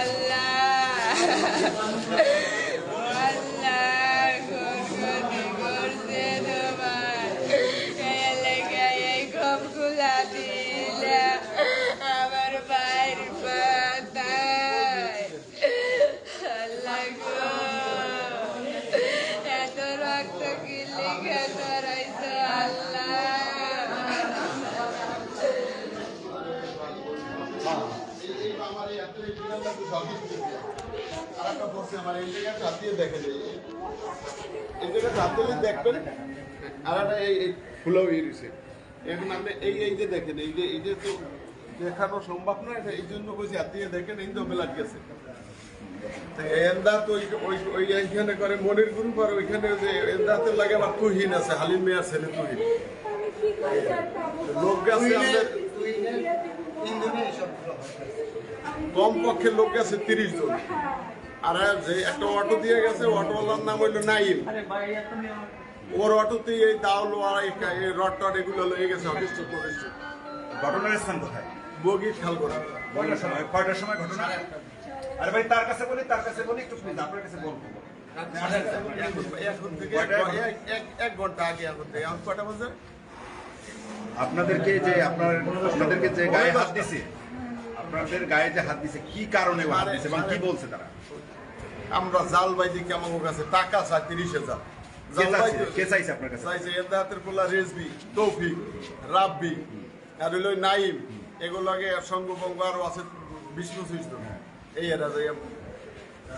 আল্লাহ আমার এই দিয়ে এই হাত দিলে দেখবেন, আর একটা এই- এই ফুলাও এই রয়েছে। এখন আপনি এই এই যে দেখেন এই যে এই যে তো দেখানো সম্ভব না এটা এই জন্য বলছি হাত দিয়ে দেখেন এই তো বেলা গেছে। তো এন্দা তো ওই ওই- ওই এইখানে করে মনির গ্রুপ আর ওইখানে যে এন্দাতে লাগে আবার তুহিন আছে হালিম মেয়ার ছেলে তুহিন। লোক গেছে আমাদের কম পক্ষে লোক গেছে তিরিশ জন। আর যে একটা অটো দিয়ে গেছে অটোওয়ালার নাম হইল নাইম। ওর অটোতে এই আর এই রড টড এগুলো লয়ে গেছে অফিস টু অফিস টু। ঘটনার স্থান কোথায়? বগি খেয়াল করা। কয়টার সময়? কয়টার সময় ঘটনা? আরে ভাই তার কাছে বলি তার কাছে বলি একটু প্লিজ আপনার কাছে বলব। এখন- এখন থেকে এক ঘণ্টা আগে এখন থেকে। এখন কটা বাজে? আপনাদেরকে যে আপনার আপনাদেরকে যে গায়ে হাত দিছে। আপনাদের গায়ে যে হাত দিছে কি কারণে হাত দিছে এবং কি বলছে তারা? আমরা জাল বাইদি কেমন কাছে টাকা চাই তিরিশ হাজার। কে জাল চাইছে? বাইদি কে আপনার কাছে? চাইছে এর পোলা রেজবি তৌফিক রাব্বি আর হইল নাইম। এগুলো আগে সঙ্গভঙ্গ আরও আছে বিশ পঁচিশ জন এই এরা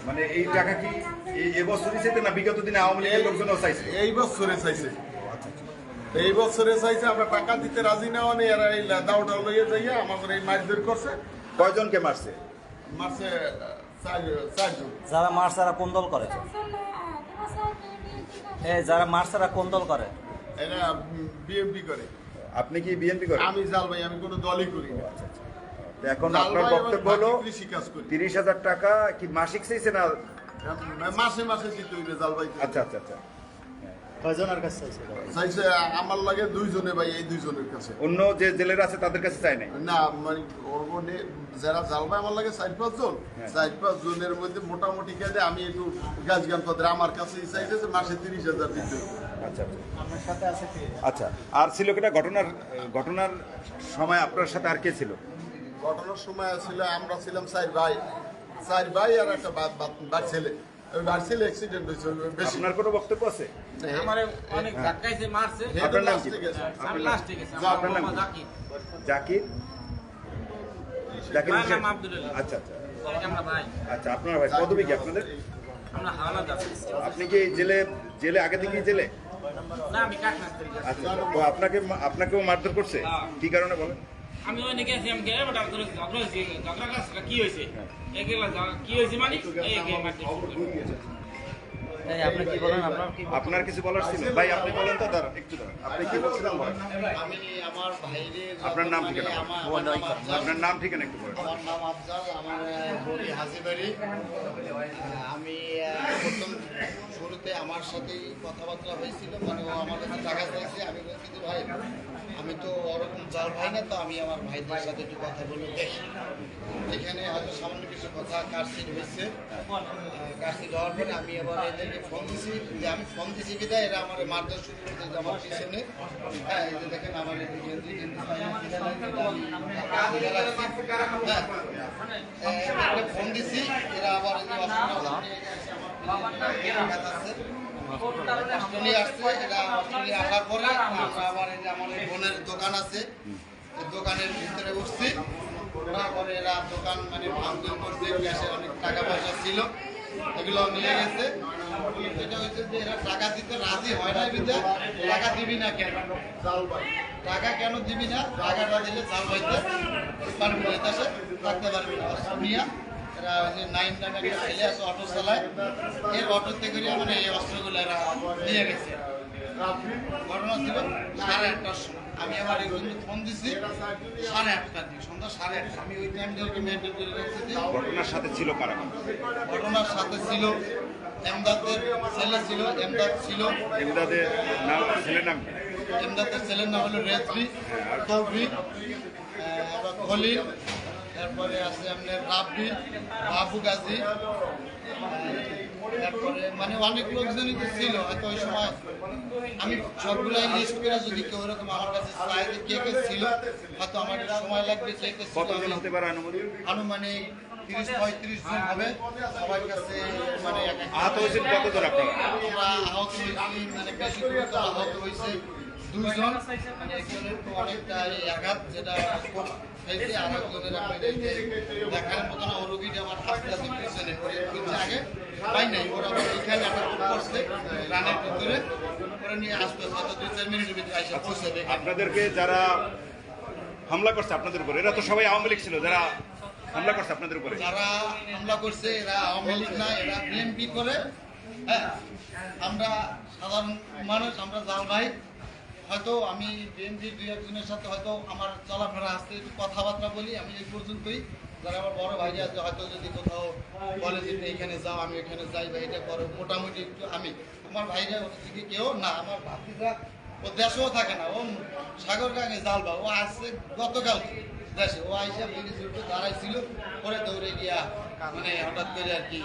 মানে এই টাকা কি এই- এবছরই চাইতে না বিগত দিনে আওয়ামী লীগের লোকজনও চাইছে? এই বছরে চাইছে। এই বছরে চাইছে আমরা টাকা দিতে রাজি না অনেক এরা এই দাওটা লইয়ে যাইয়া আমাদের এই মারধর করছে। কয়জনকে মারছে? মারছে যারা মার্চ তারা কোন দল করে? এ যারা মার্চ তারা কোন দল করে? এরা বিএমপি করে। আপনি কি বিএনপি করেন? আমি জাল ভাই আমি কোনো দলই করি না। তো এখন আপনার বক্তব্য হলো তিরিশ হাজার টাকা কি মাসিক চাইছে না মাসে মাসে দিতে হইবে জাল ভাই। আচ্ছা আচ্ছা আচ্ছা। কয়জনের কাছে চাইছে? চাইছে আমার লাগে দুইজনে ভাই এই দুইজনের কাছে। অন্য যে জেলেরা আছে তাদের কাছে চাই নাই? না মানে মধ্যে যারা জাল ভাই আমার লাগে চার পাঁচ জন। হ্যাঁ। চার পাঁচ জনের মধ্যে মোটামুটি কেটে আমি একটু গাছ গান পদের আমার কাছে চাইছে যে মাসে তিরিশ হাজার দিতে। হবে। আচ্ছা। আচ্ছা আচ্ছা আর ছিল কিনা ঘটনার ঘটনার সময় আপনার সাথে আর কে ছিল? ঘটনার সময় ছিল আমরা ছিলাম চার ভাই। চার ভাই আর একটা ছেলে। ওই বার অ্যাক্সিডেন্ট হয়েছে বেশি। আপনার কোনো বক্তব্য আছে? আমারে অনেক ধাক্কাইছে মারছে। আপনার নাম কি? লাস্টে গেছে। আমি আপনার লাস্টে গেছি যা, আপনার নাম জাকির। জাকির? জাকির নাম আব্দুল্লাহ। আচ্ছা আচ্ছা। আমরা ভাই? আচ্ছা আপনার ভাই পদবী কি আপনাদের? আমরা আপনি কি জেলে জেলে আগে থেকে জেলে? না আমি কাকনাথ আচ্ছা তো আপনাকে আপনাকেও মারধর করছে? কি কারণে বলেন? আমি ওই গেছি আমি গেলে বেটা ধরে ঝগড়া হয়েছে ঝগড়া কাছে কি হয়েছে? ঝগড়া- কি হয়েছে মানে? আপনার আপনার কিছু বলার ছিল? ভাই আপনি বলেন তো দাঁড়ান একটু দাঁড়ান। আপনি কি বলছিলেন বলেন আমি আমার ভাইরে আপনার নাম ঠিকানা। আপনার নাম ঠিকানা একটু বলেন। আমার নাম আফজাল আমার হাজিবাড়ি আমি প্রথম শুরুতে আমার সাথেই কথাবার্তা হয়েছিল মানে ও আমার কাছে টাকা চাইছে, আমি বলছি যে, ভাই, আমি তো ওরকম জাল ভাই না, তো আমি আমার ভাইদের সাথে একটু কথা বলে দেখি। এখানে হয়তো সামান্য কিছু কথা কারসিট হয়েছে। কারসিট হওয়ার পরে আমি আবার এদেরকে ফোন দিছি, যে আমি ফোন দিছি কি এরা আমার মারধর শুরু করতে আমার পিছনে। হ্যাঁ এই যে দেখেন আমার দুজন হ্যাঁ ফোন দিছি, এরা আবার দোকান আছে দোকানের ভিতরে উঠছি তারপরে এরা দোকান মানে টাকা পয়সা ছিল এগুলো নিয়ে গেছে। এটা হচ্ছে যে এরা টাকা দিতে রাজি হয় না টাকা দিবি না কেন? টাকা কেন দিবি না? টাকাটা দিলে চাল হইতে পারবি থাকতে পারবি না। এরা ওই যে নাইন নামে একটা ছেলে আছে অটো চালায় এর অটোতে করে মানে এই অস্ত্রগুলো এরা নিয়ে গেছে। ঘটনা ছিল সাড়ে আটটার সময়। আমি আবার এগুলো ফোন দিছি সাড়ে আটটার দিকে সন্ধ্যা সাড়ে আটটা। আমি ওই টাইমটাকে মেনটেন করে রেখেছি ঘটনার সাথে ছিল কারা? ঘটনার সাথে ছিল এমদাদের ছেলে ছিল এমদাদ ছিল। এমদাদের নাম ছেলের নাম? এমদাদের ছেলের নাম হলো রেজবি তৌফিক খলিল। তারপরে আছে আপনার রাব্বি বাবু গাজী। তারপরে মানে অনেক লোকজনই তো ছিল হয়তো ওই সময় আমি সবগুলাই লিস্ট করে যদি কেউ এরকম আমার কাছে চাই যে কে কে ছিল হয়তো আমার সময় লাগবে কে কে কতজন হতে পারে আনুমানিক? আনুমানিক তিরিশ পঁয়ত্রিশ জন হবে। সবার কাছে মানে আহত হয়েছেন কতজন আপনারা? আহত হয়েছি মানে বেশি আহত হয়েছে। দুজন একজনের অনেকটা আঘাত যেটা আর একজনের দেখার মতো না রোগীটা আমার আস্তে আস্তে পিছনে পড়ে আগে পাই নাই ওরা আবার একটা করছে রানের ভিতরে ওরা নিয়ে আসবে হয়তো দুই চার মিনিটের ভিতরে এসে পৌঁছাবে আপনাদেরকে যারা হামলা করছে আপনাদের উপরে এরা তো সবাই আওয়ামী লীগ ছিল যারা হামলা করছে আপনাদের উপরে। যারা হামলা করছে এরা আওয়ামী লীগ না এরা বিএনপি করে। হ্যাঁ আমরা সাধারণ মানুষ আমরা জাল ভাই হয়তো আমি বিএনপি দুই একজনের সাথে হয়তো আমার চলাফেরা আসতে একটু কথাবার্তা বলি, আমি এই পর্যন্তই। যারা আমার বড় ভাই আছে, হয়তো যদি কোথাও বলে যে এইখানে যাও, আমি এখানে যাই বা এটা করো, মোটামুটি একটু আমি। আমার ভাইরা দিকে কেউ না, আমার ভাতিরা ও দেশেও থাকে না, ও সাগর কাকে জাল বা ও আসছে গতকাল দেশে। ও আইসা উঠে দাঁড়াইছিল, পরে দৌড়ে গিয়া মানে হঠাৎ করে আর কি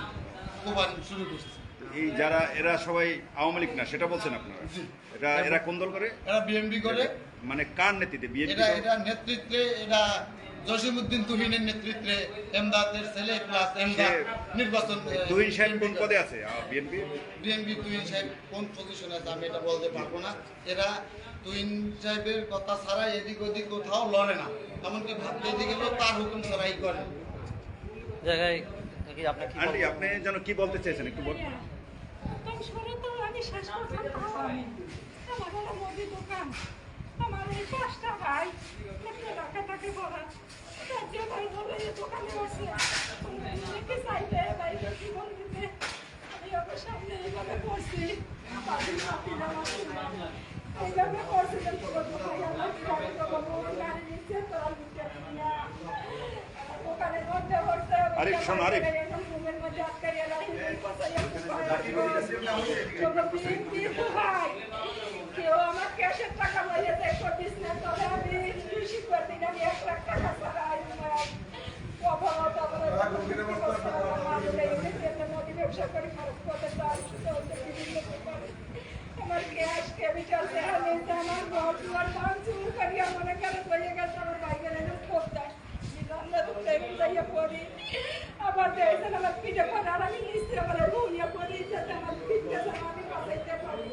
কোপান শুরু করছে। এই যারা এরা সবাই আওয়ামী লীগ না সেটা বলছেন আপনারা? এটা এরা কোন দল করে? এরা বিএমপি করে। মানে কার নেতৃত্বে? বিএনপি এটা এটা নেতৃত্বে এটা জসিমউদ্দিন তুহিনের নেতৃত্বে এমদাদের ছেলে প্লাস এমদাদ নির্বাচন তুহিন সাহেব কোন পদে আছে? বিএনপি বিএনপি তুহিন সাহেব কোন পজিশনে আছে আমি এটা বলতে পারব না। এরা তুহিন সাহেবের কথা ছাড়া এদিক ওদিক কোথাও লড়ে না। এমনকি ভাবতে এদিকে তার হুকুম ছাড়াই করে। জায়গায় আপনি? আপনি যেন কি বলতে চাইছেন একটু বলুন। সরে তো আমি শেষ আমার মুদি দোকান আমার এই পাঁচটা ভাই একটা টাকা থাকে পড়া যে ভাই বলে দোকানে বসে দিতে আমি ওদের সামনে এইভাবে পড়ছি পাখি পাখি এইভাবে পড়ছি যে ভাই আমার গাড়ি গাড়ি নিচ্ছে তোরা নিচে না দোকানের মধ্যে শোন, আরিফ। রুমের মধ্যে আটকাইয়া রাখি ভাই কেউ আমার ক্যাশের টাকা লইয়া দেয় করতিস না তবে আমি কৃষি করতে আমি এক লাখ টাকা ছাড়া ব্যবসা করি খরচ করতে চাই আমার ক্যাশ কেমিক্যাল আমি আমার ঘর, দুয়ার ভাঙচুর করিয়া মনে করে বইয়ে গেছে আমার বাইকের এনে খুব দেয় আমরা তো প্রেমে যাইয়া পড়ি আবার দেখছেন আমার পিঠে পড়ে আর আমি নিশ্চয় আমার রুইয়া পড়ি যাতে আমার পিঠে যেন আমি বাঁচাইতে পারি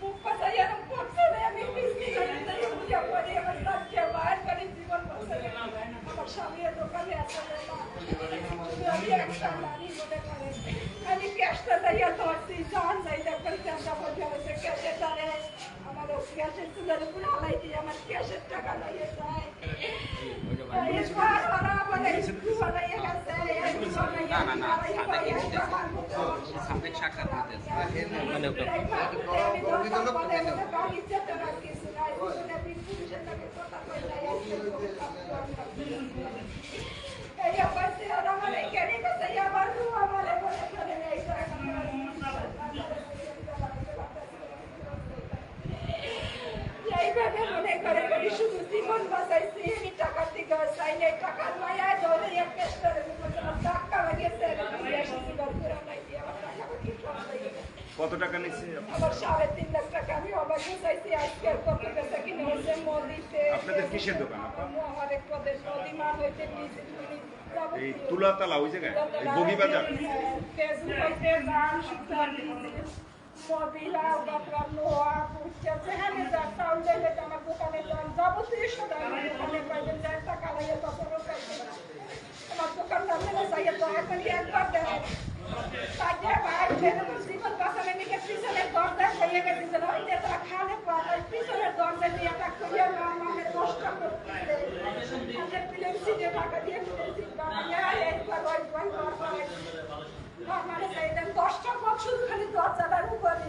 মুখ পাশাই এরকম করছে না আমি মিষ্টি করে যাইয়া বুঝা পড়ি আমার সাথে বাইর করে জীবন বাঁচাই আমার স্বামীর দোকানে আছে আমি একটা নারী মনে করে আমি ক্যাশটা যাইয়া ধরছি জান যাই দেখবেন ক্যাশটা বসে আছে ক্যাশে ধরে আমার ক্যাশের তুলের উপর হালাই দিয়ে আমার ক্যাশের টাকা লইয়ে যায় এইভাবে মনে করে করি শুধু জীবন বাঁচাইছি আমি টাকার দিকে চাইলে টাকার মায়া ধরে এক পেস্টারে টাকা লাগিয়েছে কিনে হয়েছে মোদিতে আপনাদের কিসের দোকান এই তুলাতলা ওই জায়গায়? এই চাউল দিলে আমার দোকানে যান যাবতীয় দরজা গেছে যে ওই যে তারা খালে পিছনের দরজা দিয়ে করিয়া মা মানে নষ্ট করতে প্লেন সিটে টাকা দিয়ে মানে চাইতেন দশটা বছর খালি দরজাটার উপরে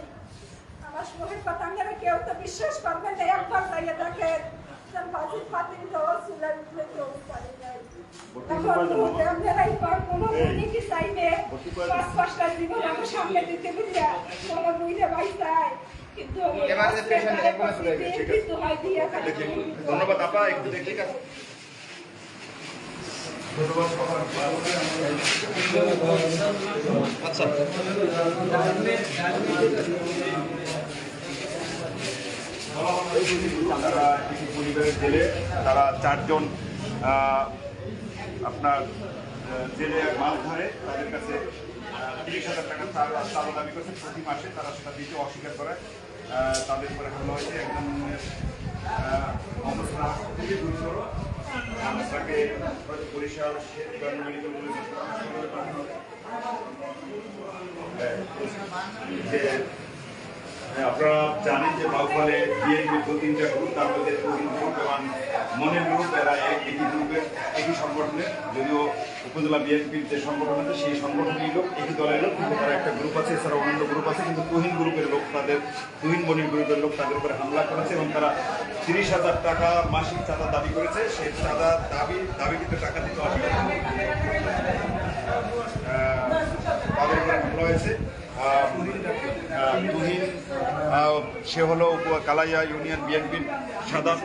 আমার শরীর কথা কেউ তো বিশ্বাস করবেন না একবার যাইয়ে দেখেন। যেন পাতিল দেওয়া চুলের উপরে কেউ পারে নাই। তো জীবন আমার সামনে দিতে বুঝলে কোনো বুঝলে ভাই ধন্যবাদ আপা একটু দেখি আচ্ছা। তারা একটি পরিবারের জেলে তারা চারজন আপনার জেলে মাল ধরে তাদের কাছে তিরিশ হাজার টাকা চাল দাবি করছে প্রতি মাসে তারা সেটা দিতে অস্বীকার করে। তাদের পরে হামলা হয়েছে একজন অবস্থা খুবই গুরুতর। তাকে বরিশাল মেডিকেল কলেজ হাসপাতালে পাঠানো আপনারা জানেন যে বাউফলে বিএনপির দু তিনটা গ্রুপ তার মধ্যে তরুণ গ্রুপ মনের গ্রুপ এরা এক- একই গ্রুপের একই সংগঠনের। যদিও উপজেলা বিএনপির যে সংগঠন আছে, সেই সংগঠনের লোক, একই দলের লোক, কিন্তু তারা একটা গ্রুপ আছে এছাড়া অন্যান্য গ্রুপ আছে, কিন্তু তুহিন গ্রুপের লোক তাদের, তুহিন মনির গ্রুপের লোক তাদের উপরে হামলা করেছে এবং তারা তিরিশ হাজার টাকা মাসিক চাঁদা দাবি করেছে। সেই চাঁদা দাবি দাবিকৃত টাকা দিতে অস্বীকার তাদের উপরে হামলা হয়েছে। তুহিন সে হলো কালাইয়া ইউনিয়ন বিএনপির সাধারণ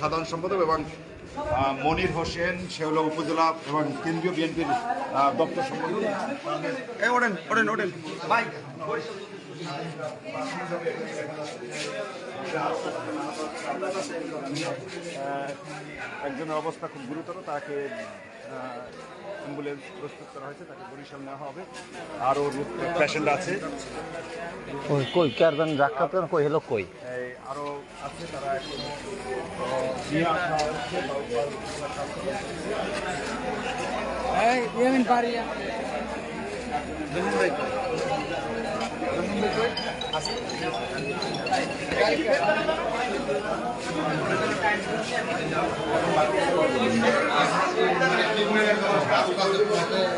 সাধারণ সম্পাদক এবং মনির হোসেন সে হলো উপজেলা এবং কেন্দ্রীয় বিএনপির দপ্তর সম্পাদক। এই ওঠেন ওঠেন ওঠেন। ভাই একজনের অবস্থা খুব গুরুতর তাকে অ্যাম্বুলেন্স প্রস্তুত করা হয়েছে তাকে বরিশাল নেওয়া হবে। আরও পেশেন্ট আছে। কই কই কারজন ডাক্তার তো কই হলো কই? এই আরও আছে তারা নিয়ে আসা হচ্ছে বাউফল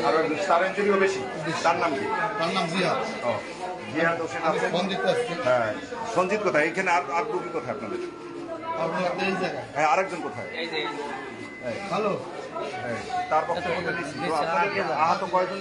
আর তার ইঞ্জুরিও বেশি। তার নাম কি? তার নাম জিয়া। ও জিহাদ হোসেন আছে বন্দিত হ্যাঁ সঞ্জিত কোথায়? এখানে আর আর রুগী কোথায় আপনাদের? হ্যাঁ আরেকজন কোথায়? হ্যালো। হ্যাঁ, তার বক্তব্য আপনাদের আহত কয়জন?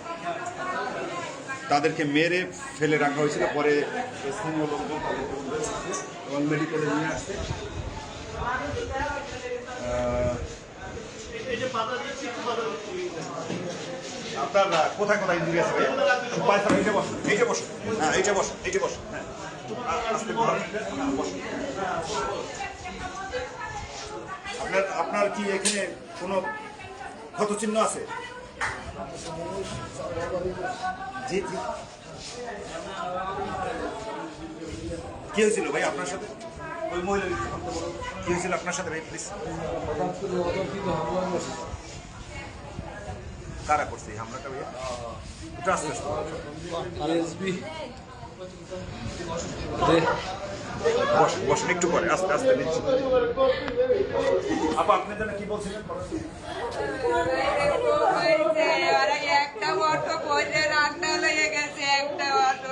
তাদেরকে মেরে ফেলে রাখা হয়েছিল। পরে স্থানীয় লোকজন তাদেরকে মেডিকেলে নিয়ে আসছে আপনার কোথায় কোথায় এইটা এইটা হ্যাঁ এইটা হ্যাঁ। আপনার আপনার কি এখানে কোনো ক্ষতচিহ্ন আছে? জি জি। কি হয়েছিল ভাই আপনার সাথে? ওই মহিলা কি হয়েছিল আপনার সাথে ভাই প্লিজ কারা করছে এই হামলাটা ভাইয়া? একটু আস্তে আস্তে বসুন একটু পরে আস্তে আস্তে নিচ্ছি আপা আপনি যেন কি বলছিলেন? একটা অটো পয়সা রান্না লেগে গেছে একটা অটো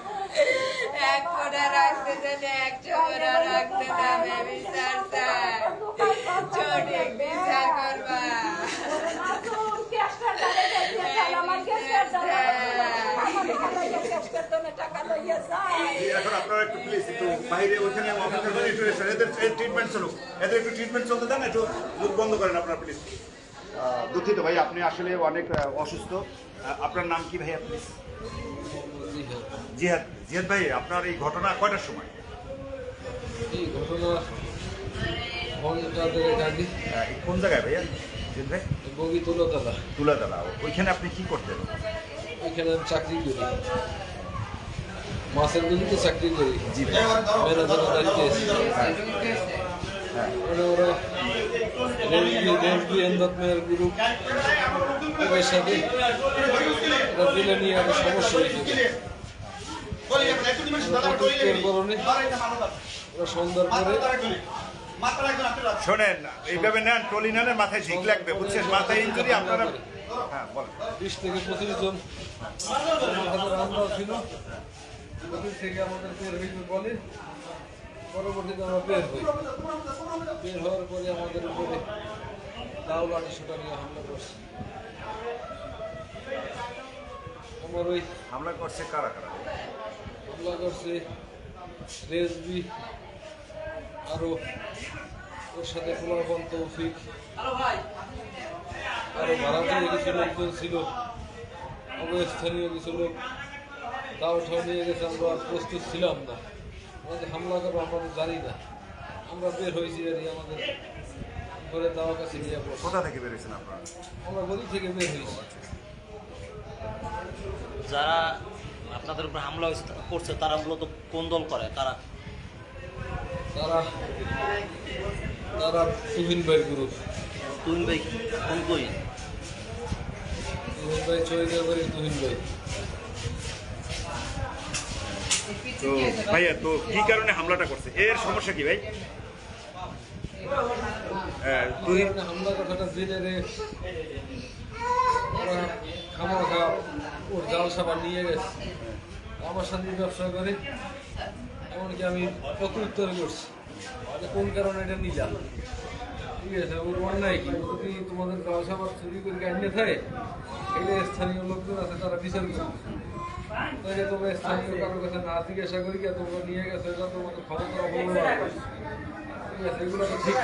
এখন আপনারা একটু প্লিজ একটু বাইরে ওখানে অপেক্ষা করে একটু এদের ট্রিটমেন্ট চলুক। এদের একটু ট্রিটমেন্ট চলতে দেন একটু মুখ বন্ধ করেন আপনারা প্লিজ দুঃখিত ভাই আপনি আসলে অনেক অসুস্থ। আপনার নাম কি ভাই আপনি জিহাদ। জিহাদ ভাই আপনার এই ঘটনা কয়টার সময়? এই ঘটনা? কোন জায়গায় ভাইয়া জিহাদ ভাই? বগি তুলতলা। তুলাতলা। ওইখানে আপনি কি করতেন? ওইখানে আমি চাকরি করি। মাসের দিনকে চাকরি করি। জি ওরা এন্দাত মেয়ের গ্রুপ ওদের সাথে। ওরা দিলে নিয়ে একটা সমস্যা হয়েছিল সন্ধ্যার পরে শোনেন এইভাবে নেন ট্রলি নেন মাথায় ঝিক লাগবে বুঝছেন? মাথায় ইঞ্জুরি আপনারা হ্যাঁ বলেন। বিশ থেকে পঁচিশ জন। ছিল। থেকে আমাদের বের হইবে বলে। পরবর্তীতে আমরা বের হই। বের হওয়ার পরে আমাদের উপরে লাঠি সোটা নিয়ে হামলা করছে। আমার ওই হামলা করছে কারা কারা? হামলা করছে রেজবি আরও ওর সাথে কুমারপন তৌফিক। আরও ভাড়াতে কিছু লোকজন ছিল। অবস্থানীয় কিছু লোক তাও ঠাও নিয়ে গেছে আমরা প্রস্তুত ছিলাম না। আমাদের হামলা করব আমরা জানি না। আমরা বের হয়েছি আর কি আমাদের ঘরে তাওয়ার কাছে নিয়ে কোথা থেকে বেরিয়েছেন আপনারা? আমরা গলি থেকে বের হয়েছি। যারা আপনাদের উপর হামলা করছে তারা মূলত কোন দল করে? তারা তারা তারা তুহিন ভাই গ্রুপ তুহিন ভাই কোন কই? তুহিন ভাই চলে যাবে তুহিন ভাই। তো ভাইয়া তো কি কারণে হামলাটা করছে? এর সমস্যা কি ভাই? হ্যাঁ, হামলা কথাটা জেনে রে ওরা খামা খা ওর জাল সাবান নিয়ে গেছে। আমার সাথে ব্যবসা করে, এমনকি আমি প্রত্যুত্তর করছি। কোন কারণে এটা নিলাম ঠিক আছে, ওর অন্যায় কি? যদি তোমাদের জাল সাবান চুরি করে আনিয়ে থাকে এটা স্থানীয় লোকজন আছে, তারা বিচার করবে। তাহলে তোমরা স্থানীয় কারোর কাছে না জিজ্ঞাসা করি তোমরা নিয়ে গেছো তোমাদের। ঠিক আছে এগুলো তো ঠিক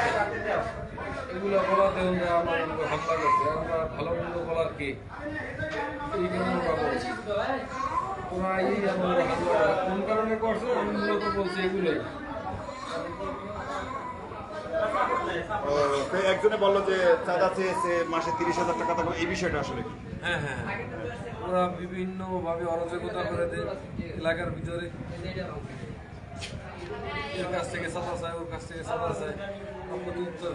এগুলো বলাতে আমার উপর হামলা করছে আমরা ভালো মন্দ বলার কি? এই কারণে ওরা বলছে। ওরা এই আমার হামলা কোন কারণে করছে? আমি মূলত বলছি এগুলোই। একজনে বলল যে চাঁদা চেয়েছে মাসে তিরিশ হাজার টাকা দেবো এই বিষয়টা আসলে কি? হ্যাঁ হ্যাঁ হ্যাঁ। ওরা বিভিন্নভাবে অরাজকতা করে দেয় এলাকার ভিতরে। এর কাছ থেকে সাদা চায় ওর কাছ থেকে সাদা চায়। আমাদের উত্তর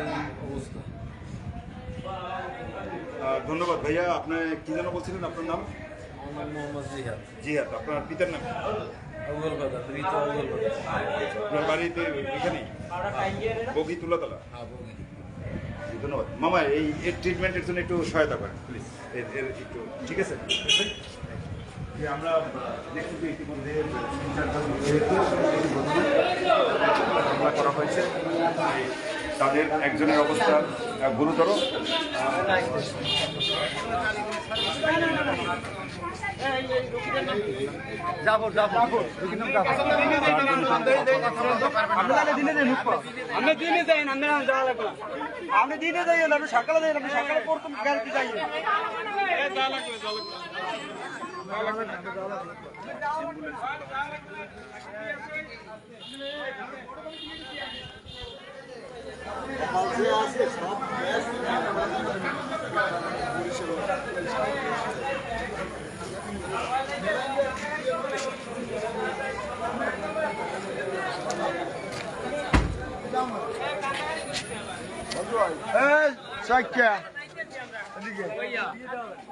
এই অবস্থা। ধন্যবাদ। ভাইয়া আপনি কি যেন বলছিলেন আপনার নাম? আমার নাম মোহাম্মদ জিহাদ। জিহাদ আপনার পিতার নাম? ঋতু আপনার বাড়িতে এখানেই বগি তুলাতলা হ্যাঁ ধন্যবাদ। মামা এই এর ট্রিটমেন্টের জন্য একটু সহায়তা করেন প্লিজ এর এর একটু ঠিক আছে? যে আমরা ইতিমধ্যে হামলা করা হয়েছে তাদের একজনের অবস্থা গুরুতর। যাব যাব। আমরা দিনে যাই না আমরা যাওয়া লাগবে আমরা দিনে যাই না সকালে যাই না আমরা সকালে প্রথম গাড়িতে যাই। Hey, check ya. Hadi gel.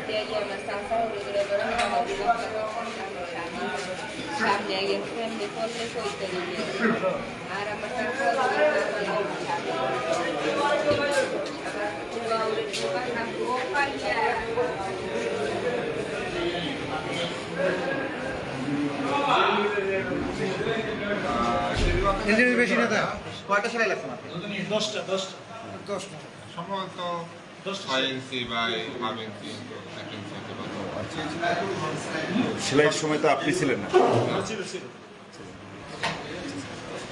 তো এই আন্দোলন দিতে লাগে না। সামনে আগে ফ্রেন্ডে করলে কইতে আর আমার কয়টা সেলাই লাগছে সম্ভবত ছয় ইঞ্চি বা হাফ ইঞ্চি এক ইঞ্চি হতে পারে। সেলাইয়ের সময় তো আপনি ছিলেন না।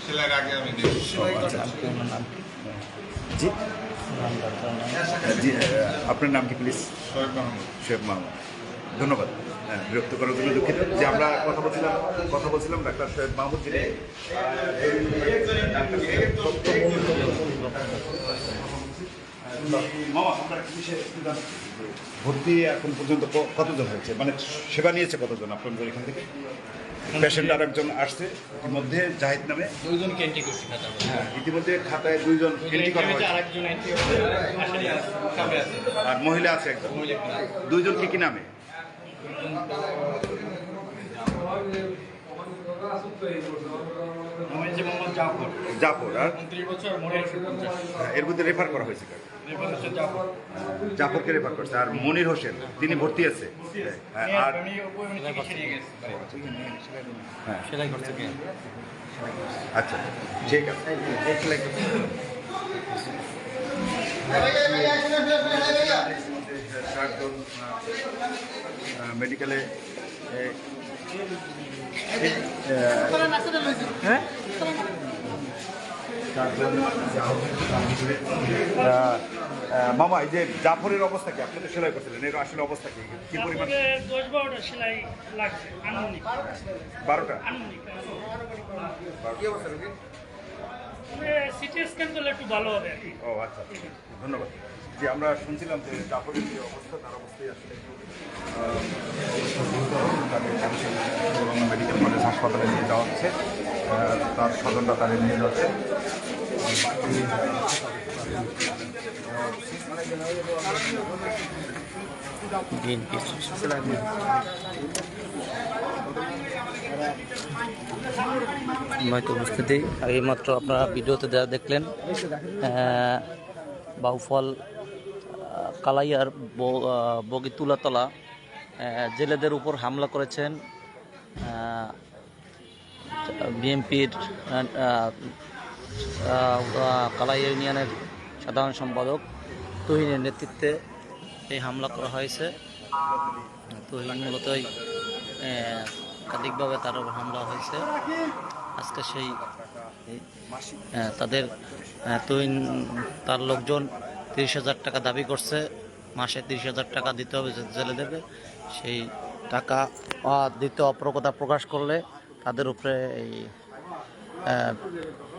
সেলাইয়ের আগে আমি জি। জি আপনার নাম কি প্লিজ শোয়েব মাহমুদ। শেখ মাহমুদ। ধন্যবাদ। হ্যাঁ বিরক্ত করার জন্য দুঃখিত। যে আমরা কথা বলছিলাম কথা বলছিলাম ডাক্তার শোয়েব মাহমুদ যিনি। ভর্তি এখন পর্যন্ত কতজন হয়েছে? মানে সেবা নিয়েছে কতজন আপনাদের এখান থেকে? পেশেন্ট আর একজন আসছে ইতিমধ্যে জাহিদ নামে। দুইজনকে এন্ট্রি করছি হ্যাঁ ইতিমধ্যে খাতায় দুইজন এন্ট্রি করা হয়েছে আর মহিলা আছে একজন। দুইজন কি কি নামে? জাফর। জাফর আর? এর মধ্যে রেফার করা হয়েছে জাফর। জাফরকে রেফার করছে আর মনির হোসেন তিনি ভর্তি আছে। হ্যাঁ, আর চিকিৎসা হ্যাঁ। সেলাই করতে আচ্ছা ঠিক আছে। চারজন মেডিকেলে হ্যাঁ? মামা এই যে জাফরের অবস্থা কি? আপনি তো সেলাই করছিলেন এর আসলে অবস্থা কি? কি পরিমাণ? দশ বারোটা সেলাই লাগছে বারোটা? কি অবস্থা সিটি স্ক্যান করলে একটু ভালো হবে ও আচ্ছা। ধন্যবাদ। জি আমরা শুনছিলাম যে জাফরের যে অবস্থা, তার অবস্থায় আসলে তাকে মেডিকেল কলেজ হাসপাতালে নিয়ে যাওয়া হচ্ছে। তার স্বজনরা তাকে নিয়ে যাচ্ছে। নয়তো উপস্থিতি এইমাত্র আপনারা ভিডিওতে যা দেখলেন বাউফল কালাইয়ার বগিতুলাতলা জেলেদের উপর হামলা করেছেন বিএনপির কালাই ইউনিয়নের সাধারণ সম্পাদক তুহিনের নেতৃত্বে এই হামলা করা হয়েছে। তুহিন মূলতই একাধিকভাবে তার উপর হামলা হয়েছে। আজকে সেই তাদের তুহিন, তার লোকজন তিরিশ হাজার টাকা দাবি করছে। মাসে তিরিশ হাজার টাকা দিতে হবে জে- জেলেদেরকে সেই টাকা দিতে অপ্রকতা প্রকাশ করলে তাদের উপরে এই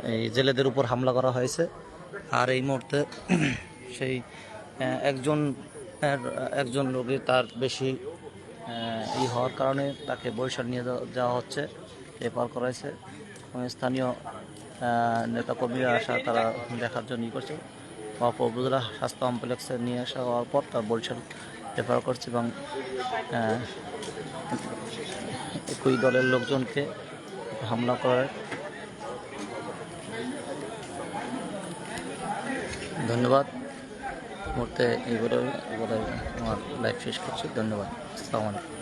এই জেলেদের উপর হামলা করা হয়েছে। আর এই মুহূর্তে সেই একজন একজন রোগী তার বেশি ই হওয়ার কারণে তাকে বরিশাল নিয়ে যাওয়া- হচ্ছে, রেফার করা হয়েছে। স্থানীয় নেতাকর্মীরা আসা, তারা দেখার জন্য ই করছে। বাপু উপজেলা স্বাস্থ্য কমপ্লেক্সে নিয়ে আসা হওয়ার পর তার বরিশাল রেফার করছে এবং একই দলের লোকজনকে হামলা করার। ধন্যবাদ। মুহূর্তে এইবারে এবারে আমার লাইফ শেষ করছি। ধন্যবাদ। আসসালামু আলাইকুম।